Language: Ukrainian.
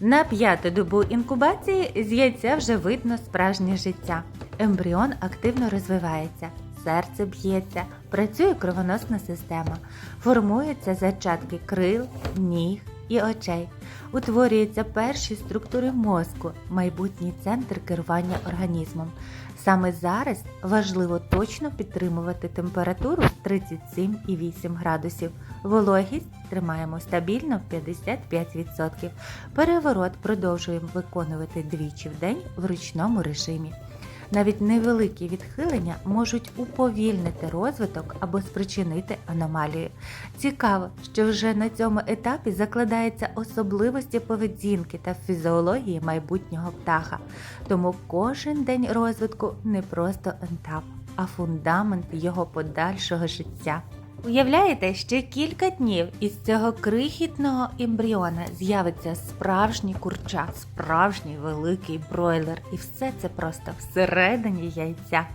На п'яту добу інкубації з яйця вже видно справжнє життя. Ембріон активно розвивається, серце б'ється, працює кровоносна система, формуються зачатки крил, ніг і очей. Утворюються перші структури мозку, майбутній центр керування організмом. Саме зараз важливо точно підтримувати температуру 37,8 градусів. Вологість тримаємо стабільно 55%. Переворот продовжуємо виконувати двічі в день в ручному режимі. Навіть невеликі відхилення можуть уповільнити розвиток або спричинити аномалію. Цікаво, що вже на цьому етапі закладаються особливості поведінки та фізіології майбутнього птаха. Тому кожен день розвитку не просто етап, а фундамент його подальшого життя. Уявляєте, ще кілька днів із цього крихітного ембріона з'явиться справжній курча, справжній великий бройлер, і все це просто всередині яйця.